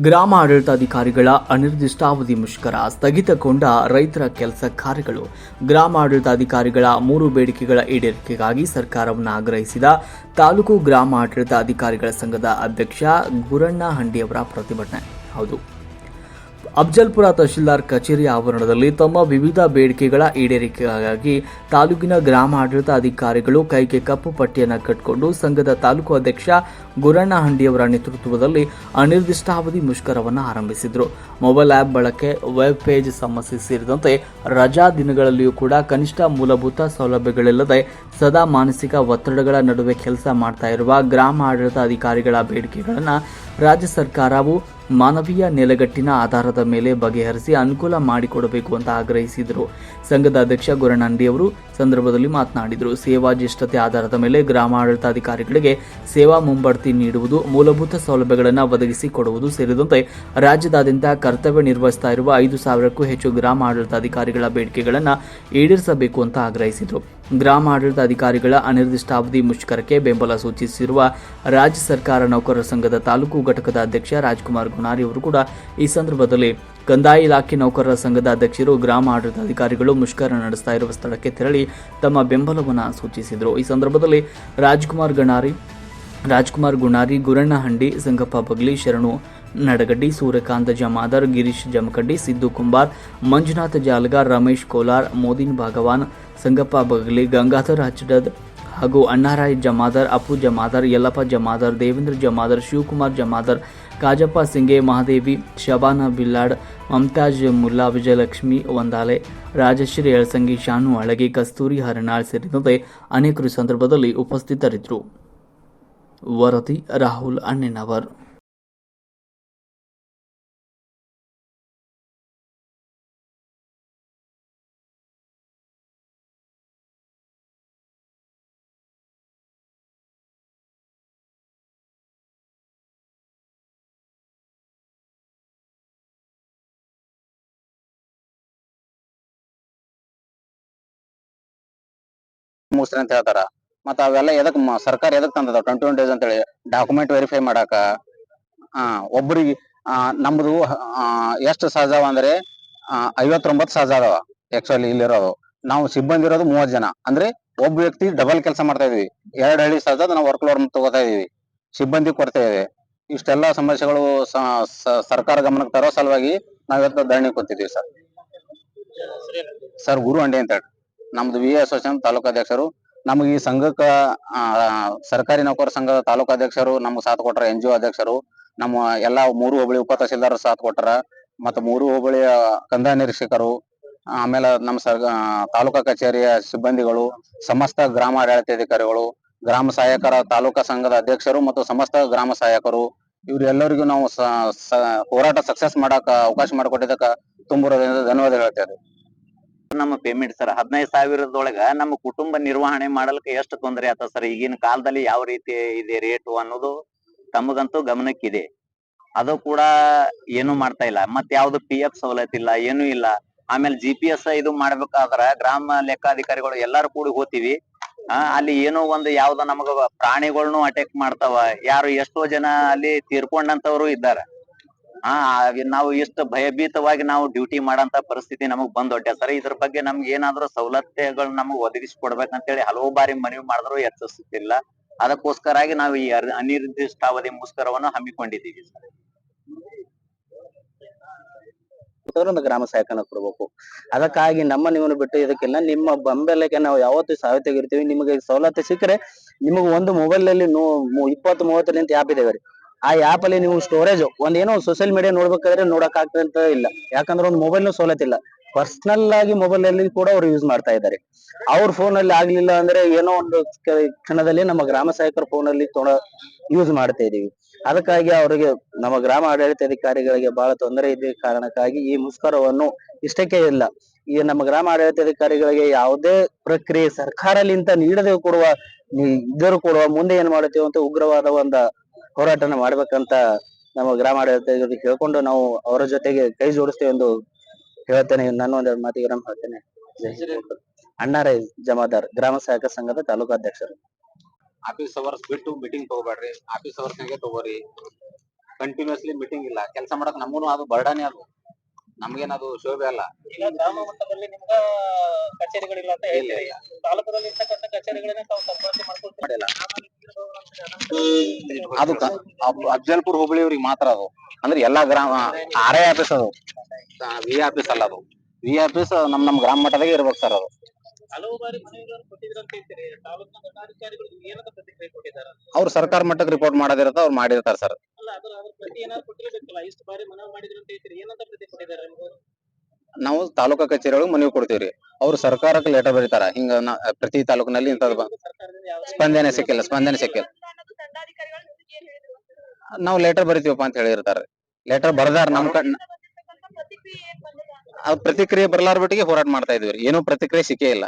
ಗ್ರಾಮ ಆಡಳಿತಾಧಿಕಾರಿಗಳ ಅನಿರ್ದಿಷ್ಟಾವಧಿ ಮುಷ್ಕರ ಸ್ಥಗಿತಗೊಂಡ ರೈತರ ಕೆಲಸ ಕಾರ್ಯಗಳು. ಗ್ರಾಮ ಆಡಳಿತಾಧಿಕಾರಿಗಳ ಮೂರು ಬೇಡಿಕೆಗಳ ಈಡೇರಿಕೆಗಾಗಿ ಸರ್ಕಾರವನ್ನು ಆಗ್ರಹಿಸಿದ ತಾಲೂಕು ಗ್ರಾಮ ಆಡಳಿತ ಅಧಿಕಾರಿಗಳ ಸಂಘದ ಅಧ್ಯಕ್ಷ ಗುರಣ್ಣ ಹಂಡಿಯವರ ಪ್ರತಿಭಟನೆ. ಹೌದು. ಅಫ್ಜಲ್ಪುರ ತಹಶೀಲ್ದಾರ್ ಕಚೇರಿ ಆವರಣದಲ್ಲಿ ತಮ್ಮ ವಿವಿಧ ಬೇಡಿಕೆಗಳ ಈಡೇರಿಕೆಗಾಗಿ ತಾಲೂಕಿನ ಗ್ರಾಮ ಆಡಳಿತ ಅಧಿಕಾರಿಗಳು ಕೈಗೆ ಕಪ್ಪು ಪಟ್ಟಿಯನ್ನು ಕಟ್ಟಿಕೊಂಡು ಸಂಘದ ತಾಲೂಕು ಅಧ್ಯಕ್ಷ ಗುರಣ್ಣ ಹಂಡಿಯವರ ನೇತೃತ್ವದಲ್ಲಿ ಅನಿರ್ದಿಷ್ಟಾವಧಿ ಮುಷ್ಕರವನ್ನು ಆರಂಭಿಸಿದರು. ಮೊಬೈಲ್ ಆ್ಯಪ್ ಬಳಕೆ, ವೆಬ್ ಪೇಜ್ ಸಮಸ್ಯೆ ಸೇರಿದಂತೆ ರಜಾ ದಿನಗಳಲ್ಲಿಯೂ ಕೂಡ ಕನಿಷ್ಠ ಮೂಲಭೂತ ಸೌಲಭ್ಯಗಳಿಲ್ಲದೆ ಸದಾ ಮಾನಸಿಕ ಒತ್ತಡಗಳ ನಡುವೆ ಕೆಲಸ ಮಾಡ್ತಾ ಇರುವ ಗ್ರಾಮ ಆಡಳಿತ ಅಧಿಕಾರಿಗಳ ಬೇಡಿಕೆಗಳನ್ನು ರಾಜ್ಯ ಸರ್ಕಾರವು ಮಾನವೀಯ ನೆಲೆಗಟ್ಟಿನ ಆಧಾರದ ಮೇಲೆ ಬಗೆಹರಿಸಿ ಅನುಕೂಲ ಮಾಡಿಕೊಡಬೇಕು ಅಂತ ಆಗ್ರಹಿಸಿದರು. ಸಂಘದ ಅಧ್ಯಕ್ಷ ಗುರನಂಡಿ ಅವರು ಸಂದರ್ಭದಲ್ಲಿ ಮಾತನಾಡಿದರು. ಸೇವಾ ಜ್ಯೇಷ್ಠತೆ ಆಧಾರದ ಮೇಲೆ ಗ್ರಾಮಾಡಳಿತಾಧಿಕಾರಿಗಳಿಗೆ ಸೇವಾ ಮುಂಬಡ್ತಿ ನೀಡುವುದು, ಮೂಲಭೂತ ಸೌಲಭ್ಯಗಳನ್ನು ಒದಗಿಸಿ ಕೊಡುವುದು ಸೇರಿದಂತೆ ರಾಜ್ಯದಾದ್ಯಂತ ಕರ್ತವ್ಯ ನಿರ್ವಹಿಸ್ತಾ ಇರುವ ಐದು ಸಾವಿರಕ್ಕೂ ಹೆಚ್ಚು ಗ್ರಾಮ ಆಡಳಿತಾಧಿಕಾರಿಗಳ ಬೇಡಿಕೆಗಳನ್ನು ಈಡೇರಿಸಬೇಕು ಅಂತ ಆಗ್ರಹಿಸಿದರು. ಗ್ರಾಮ ಆಡಳಿತ ಅಧಿಕಾರಿಗಳ ಅನಿರ್ದಿಷ್ಟಾವಧಿ ಮುಷ್ಕರಕ್ಕೆ ಬೆಂಬಲ ಸೂಚಿಸಿರುವ ರಾಜ್ಯ ಸರ್ಕಾರ ನೌಕರರ ಸಂಘದ ತಾಲೂಕು ಘಟಕದ ಅಧ್ಯಕ್ಷ ರಾಜ್ಕುಮಾರ್ ಗುಣಾರಿ ಅವರು ಕೂಡ ಈ ಸಂದರ್ಭದಲ್ಲಿ ಕಂದಾಯ ಇಲಾಖೆ ನೌಕರರ ಸಂಘದ ಅಧ್ಯಕ್ಷರು ಗ್ರಾಮ ಆಡಳಿತ ಅಧಿಕಾರಿಗಳು ಮುಷ್ಕರ ನಡೆಸ್ತಾ ಇರುವ ಸ್ಥಳಕ್ಕೆ ತೆರಳಿ ತಮ್ಮ ಬೆಂಬಲವನ್ನು ಸೂಚಿಸಿದರು. ಈ ಸಂದರ್ಭದಲ್ಲಿ ರಾಜ್ಕುಮಾರ್ ಗಣಾರಿ, ರಾಜ್ಕುಮಾರ್ ಗುಣಾರಿ, ಗುರಣ್ಣಹಂಡಿ, ಸಂಗಪ್ಪ ಬಗ್ಲಿ, ಶರಣು ನಡಗಡ್ಡಿ, ಸೂರ್ಯಕಾಂತ, ಜಮಾದರ್, ಗಿರೀಶ್, ಜಮಖಂಡಿ, ಸಿದ್ದು ಕುಂಬಾರ್, ಮಂಜುನಾಥ್ ಜಾಲಗಾರ್, ರಮೇಶ್ ಕೋಲಾರ್, ಮೋದಿನ್ ಭಾಗವಾನ್, ಸಂಗಪ್ಪ ಬಗಲಿ, ಗಂಗಾಧರ್ ಹಚ್ಡದ್ ಹಾಗೂ ಅಣ್ಣಾರಾಯ್ ಜಮಾದರ್, ಅಪ್ಪು ಜಮಾದರ್, ಯಲ್ಲಪ್ಪ ಜಮಾದರ್, ದೇವೇಂದ್ರ ಜಮಾದರ್, ಶಿವಕುಮಾರ್ ಜಮಾದರ್, ಕಾಜಪ್ಪ ಸಿಂಗೆ ಮಹಾದೇವಿ, ಶಬಾನ ಬಿಲ್ಲಾಡ್, ಮಮತಾಜ್ ಮುಲ್ಲಾ, ವಿಜಯಲಕ್ಷ್ಮಿ, ವಂದಾಲೆ, ರಾಜಶ್ರೀ ಎಳಸಂಗಿ, ಶಾನು ಅಳಗಿ, ಕಸ್ತೂರಿ ಹರನಾಳ್ ಸೇರಿದಂತೆ ಅನೇಕರು ಸಂದರ್ಭದಲ್ಲಿ ಉಪಸ್ಥಿತರಿದ್ದರು. ವರದಿ ರಾಹುಲ್ ಅಣ್ಣನವರ್. ಮುಗಿಸ್ರಿ ಅಂತ ಹೇಳ್ತಾರ. ಮತ್ತ ಅವೆಲ್ಲ ಎದಕ್ ಸರ್ಕಾರ ಎದಕ್ ತಂದದ? ಟ್ವೆಂಟಿ ಒನ್ ಡೇಸ್ ಅಂತೇಳಿ ಡಾಕ್ಯುಮೆಂಟ್ ವೆರಿಫೈ ಮಾಡಾಕ. ಆ, ಒಬ್ರಿಗೆ, ಆ, ನಮ್ದು, ಆ, ಎಷ್ಟು ಸಹಜ ಅಂದ್ರೆ ಐವತ್ತೊಂಬತ್ತು ಸಹಜ ಅದಾವ ಆಕ್ಚುಲಿ ಇಲ್ಲಿರೋದು. ನಾವು ಸಿಬ್ಬಂದಿ ಇರೋದು ಮೂವತ್ ಜನ. ಅಂದ್ರೆ ಒಬ್ಬ ವ್ಯಕ್ತಿ ಡಬಲ್ ಕೆಲಸ ಮಾಡ್ತಾ ಇದೀವಿ. ಎರಡ್ ಹಳ್ಳಿ ಸಹಜ ನಾವು ವರ್ಕ್ ಲೋಡ್ ತಗೋತಾ ಇದೀವಿ. ಸಿಬ್ಬಂದಿ ಕೊರತೆ ಇದೆ ಇಷ್ಟೆಲ್ಲಾ ಸಮಸ್ಯೆಗಳು ಸರ್ಕಾರ ಗಮನಕ್ಕೆ ತರೋ ಸಲುವಾಗಿ ನಾವಿವತ್ತು ಧರಣಿ ಕೂತಿದ್ದೀವಿ ಸರ್. ಸರ್, ಗುರು ಅಂಡೆ ಅಂತ ಹೇಳಿ ನಮ್ದು ವಿ ಅಸೋಸಿಯೇಷನ್ ತಾಲೂಕು ಅಧ್ಯಕ್ಷರು ನಮಗೆ ಈ ಸಂಘಕ್ಕ ಸರ್ಕಾರಿ ನೌಕರ ಸಂಘದ ತಾಲೂಕು ಅಧ್ಯಕ್ಷರು ನಮ್ಗೆ ಸಾಥ್ ಕೊಟ್ರ ಎನ್ ಜಿ ಅಧ್ಯಕ್ಷರು, ನಮ್ಮ ಎಲ್ಲಾ ಮೂರು ಹೋಬಳಿ ಉಪ ತಹಸೀಲ್ದಾರ್ ಸಾಥ್ ಕೊಟ್ರ, ಮತ್ತ ಮೂರು ಹೋಬಳಿಯ ಕಂದಾಯ ನಿರೀಕ್ಷಕರು, ಆಮೇಲೆ ನಮ್ಮ ಸರ್ ತಾಲೂಕಾ ಕಚೇರಿಯ ಸಿಬ್ಬಂದಿಗಳು, ಸಮಸ್ತ ಗ್ರಾಮ ಆಡಳಿತಾಧಿಕಾರಿಗಳು ಗ್ರಾಮ ಸಹಾಯಕರ ತಾಲೂಕಾ ಸಂಘದ ಅಧ್ಯಕ್ಷರು ಮತ್ತು ಸಮಸ್ತ ಗ್ರಾಮ ಸಹಾಯಕರು, ಇವರೆಲ್ಲರಿಗೂ ನಾವು ಹೋರಾಟ ಸಕ್ಸಸ್ ಮಾಡಾಕ ಅವಕಾಶ ಮಾಡಿಕೊಟ್ಟಿದ್ದಕ್ಕ ತುಂಬ ಧನ್ಯವಾದ ಹೇಳ್ತೇವೆ ನಮ್ಮ ಪೇಮೆಂಟ್ ಸರ್. ಹದಿನೈದು ಸಾವಿರದೊಳಗ ನಮ್ಮ ಕುಟುಂಬ ನಿರ್ವಹಣೆ ಮಾಡಲಿಕ್ಕೆ ಎಷ್ಟು ತೊಂದರೆ ಆತ ಸರ್? ಈಗಿನ ಕಾಲದಲ್ಲಿ ಯಾವ ರೀತಿ ಇದೆ ರೇಟು ಅನ್ನೋದು ತಮಗಂತೂ ಗಮನಕ್ಕಿದೆ. ಅದು ಕೂಡ ಏನು ಮಾಡ್ತಾ ಇಲ್ಲ. ಮತ್ತೆ ಯಾವ್ದು ಪಿ ಎಫ್ ಸವಲತ್ತು ಇಲ್ಲ, ಏನು ಇಲ್ಲ. ಆಮೇಲೆ ಜಿ ಪಿ ಎಸ್ ಇದು ಮಾಡ್ಬೇಕಾದ್ರ ಗ್ರಾಮ ಲೆಕ್ಕಾಧಿಕಾರಿಗಳು ಎಲ್ಲಾರು ಕೂಡಿ ಆ, ಅಲ್ಲಿ ಏನೋ ಒಂದು ಯಾವ್ದೋ ನಮಗ ಪ್ರಾಣಿಗಳನ್ನೂ ಅಟ್ಯಾಕ್ ಮಾಡ್ತಾವ. ಯಾರು ಎಷ್ಟೋ ಜನ ಅಲ್ಲಿ ತೀರ್ಕೊಂಡಂತವ್ರು ಇದ್ದಾರೆ. ಆ ನಾವು ಎಷ್ಟು ಭಯಭೀತವಾಗಿ ನಾವು ಡ್ಯೂಟಿ ಮಾಡಂತ ಪರಿಸ್ಥಿತಿ ನಮಗ್ ಬಂದ್ ಹೊಟ್ಟೆ. ಸರ್, ಇದ್ರ ಬಗ್ಗೆ ನಮ್ಗೆ ಏನಾದ್ರು ಸವಲತ್ತುಗಳು ನಮಗ್ ಕೊಡ್ಬೇಕಂತೇಳಿ ಹಲವು ಬಾರಿ ಮನವಿ ಮಾಡಿದ್ರು ಯತ್ನಿಸುತ್ತಿಲ್ಲ ಅದಕ್ಕೋಸ್ಕರಾಗಿ ನಾವು ಈ ಅನಿರ್ದಿಷ್ಟಾವಧಿ ಮುಷ್ಕರವನ್ನು ಹಮ್ಮಿಕೊಂಡಿದ್ದೀವಿ ಸರ್. ಗ್ರಾಮ ಸಹಾಯಕನ ಕೊಡ್ಬೇಕು. ಅದಕ್ಕಾಗಿ ನಮ್ಮ ನಿಮ್ಮನ್ನು ಬಿಟ್ಟು ಇದಕ್ಕೆಲ್ಲ ನಿಮ್ಮ ಬೆಂಬಲಕ್ಕೆ ನಾವು ಯಾವತ್ತೂ ಸಾವಿತಾಗಿರ್ತೀವಿ ನಿಮಗೆ ಸವಲತ್ತು ಸಿಕ್ಕರೆ ನಿಮಗೆ ಒಂದು ಮೊಬೈಲ್ ಅಲ್ಲಿ ಇಪ್ಪತ್ತು, ಮೂವತ್ತರಿಂದ ಆ್ಯಪ್ ಇದಾವೆ ರೀ ಆ ಆ್ಯಪ್ ಅಲ್ಲಿ ನೀವು ಸ್ಟೋರೇಜ್ ಒಂದೇನೋ ಸೋಷಿಯಲ್ ಮೀಡಿಯಾ ನೋಡ್ಬೇಕಾದ್ರೆ ನೋಡಕ್ ಆಗ್ತಂತ ಇಲ್ಲ. ಯಾಕಂದ್ರೆ ಒಂದು ಮೊಬೈಲ್ ಸೌಲತ್ತಿಲ್ಲ ಪರ್ಸನಲ್ ಆಗಿ ಮೊಬೈಲ್ ಅಲ್ಲಿ ಕೂಡ ಅವ್ರು ಯೂಸ್ ಮಾಡ್ತಾ ಇದ್ದಾರೆ. ಅವ್ರ ಫೋನ್ ಅಲ್ಲಿ ಆಗ್ಲಿಲ್ಲ ಅಂದ್ರೆ ಏನೋ ಒಂದು ಕ್ಷಣದಲ್ಲಿ ನಮ್ಮ ಗ್ರಾಮ ಸಹಾಯಕರ ಫೋನ್ ಅಲ್ಲಿ ಯೂಸ್ ಮಾಡ್ತಾ ಇದೀವಿ ಅದಕ್ಕಾಗಿ ಅವರಿಗೆ ನಮ್ಮ ಗ್ರಾಮ ಆಡಳಿತ ಅಧಿಕಾರಿಗಳಿಗೆ ಬಹಳ ತೊಂದರೆ ಇದೆ ಕಾರಣಕ್ಕಾಗಿ ಈ ಮುಷ್ಕರವನ್ನು ಇಷ್ಟಕ್ಕೆ ಇಲ್ಲ. ಈ ನಮ್ಮ ಗ್ರಾಮ ಆಡಳಿತ ಅಧಿಕಾರಿಗಳಿಗೆ ಯಾವುದೇ ಪ್ರಕ್ರಿಯೆ ಸರ್ಕಾರಲಿಂತ ನೀಡದೆ ಕೊಡುವ, ನೀ- ಇದ್ದರೂ ಕೊಡುವ ಮುಂದೆ ಏನ್ ಮಾಡುತ್ತೇವೆ ಅಂತ ಉಗ್ರವಾದ ಒಂದ ಹೋರಾಟನ ಮಾಡ್ಬೇಕಂತ ನಮ್ಮ ಗ್ರಾಮಾಡಳಿತ ಹೇಳ್ಕೊಂಡು ನಾವು ಅವರ ಜೊತೆಗೆ ಕೈ ಜೋಡಿಸ್ತೇವೆ ಎಂದು ಹೇಳ್ತೇನೆ. ನಾನು ಒಂದೆರಡು ಮಾತಿಗೆ ನಾನು ಹೇಳ್ತೇನೆ. ಅಣ್ಣಾರೇ ಜಮಾದಾರ್ ಗ್ರಾಮ ಸಹಾಯಕ ಸಂಘದ ತಾಲೂಕು ಅಧ್ಯಕ್ಷರು. ಆಫೀಸ್ ಅವರ್ಸ್ ಬಿಟ್ಟು ಮೀಟಿಂಗ್ ತಗೋಬೇಡ್ರಿ. ಆಫೀಸ್ ಅವರ್ಸ್ನಾಗೆ ತಗೋರಿ. ಕಂಟಿನ್ಯೂಸ್ಲಿ ಮೀಟಿಂಗ್ ಇಲ್ಲ. ಕೆಲಸ ಮಾಡಕ್ ನಮಗೂ ಅದು ಬರ್ಡಾನೆ ಅದು. ನಮ್ಗೇನದು ಶೋಭೆ ಅಲ್ಲ. ಗ್ರಾಮ ಮಟ್ಟದಲ್ಲಿ ನಿಮ್ಗ ಕಚೇರಿಗಳಿಲ್ಲ ಅಂತ ಹೇಳಿ ತಾಲೂಕದಲ್ಲಿ ಇರ್ತಕ್ಕಂಥ ಕಚೇರಿಗಳನ್ನ ತಾವು ಮಾಡಿಲ್ಲ. ಅದು ಕ- ಅಫ್- ಅಫ್ಜಲ್ಪುರ್ ಹೋಬಳಿಯವ್ರಿಗೆ ಮಾತ್ರ ಅದು. ಅಂದ್ರೆ ಎಲ್ಲಾ ಗ್ರಾಮ ಆರ್ ಐ ಆಫೀಸ್ ಅದು ವಿ ಆಫೀಸ್ ಅಲ್ಲ ಅದು. ವಿ ಆಫೀಸ್ ನಮ್ ನಮ್ ಗ್ರಾಮ ಮಟ್ಟದಾಗೆ ಇರ್ಬೇಕು ಸರ್ ಅದು. ಅವ್ರ ಸರ್ಕಾರ ಮಟ್ಟಕ್ಕೆ ರಿಪೋರ್ಟ್ ಮಾಡೋದಿರತ್ತ ಅವ್ರು ಮಾಡಿರ್ತಾರ ಸರ್ ನಾವು ತಾಲೂಕಾ ಕಚೇರಿಯೊಳಗೆ ಮನವಿ ಕೊಡ್ತೀವ್ರಿ. ಅವ್ರು ಸರ್ಕಾರಕ್ಕೆ ಲೆಟರ್ ಬರೀತಾರ. ಹಿಂಗ ಪ್ರತಿ ತಾಲೂಕಿನಲ್ಲಿ ಇಂಥದ್ದು ಸ್ಪಂದನೆ ಸಿಕ್ಕಿಲ್ಲ ಸ್ಪಂದನೆ ಸಿಕ್ಕಿಲ್ಲ. ನಾವು ಲೆಟರ್ ಬರಿತೀವಪ್ಪ ಅಂತ ಹೇಳಿರ್ತಾರೆ. ಲೆಟರ್ ಬರ್ದಾರ ನಮ್ ಕಣ್ಣ ಪ್ರತಿಕ್ರಿಯೆ ಬರ್ಲಾರ ಬಿಟ್ಟಿಗೆ ಹೋರಾಟ ಮಾಡ್ತಾ ಇದೀವಿ ಏನು ಪ್ರತಿಕ್ರಿಯೆ ಸಿಕ್ಕೇ ಇಲ್ಲ.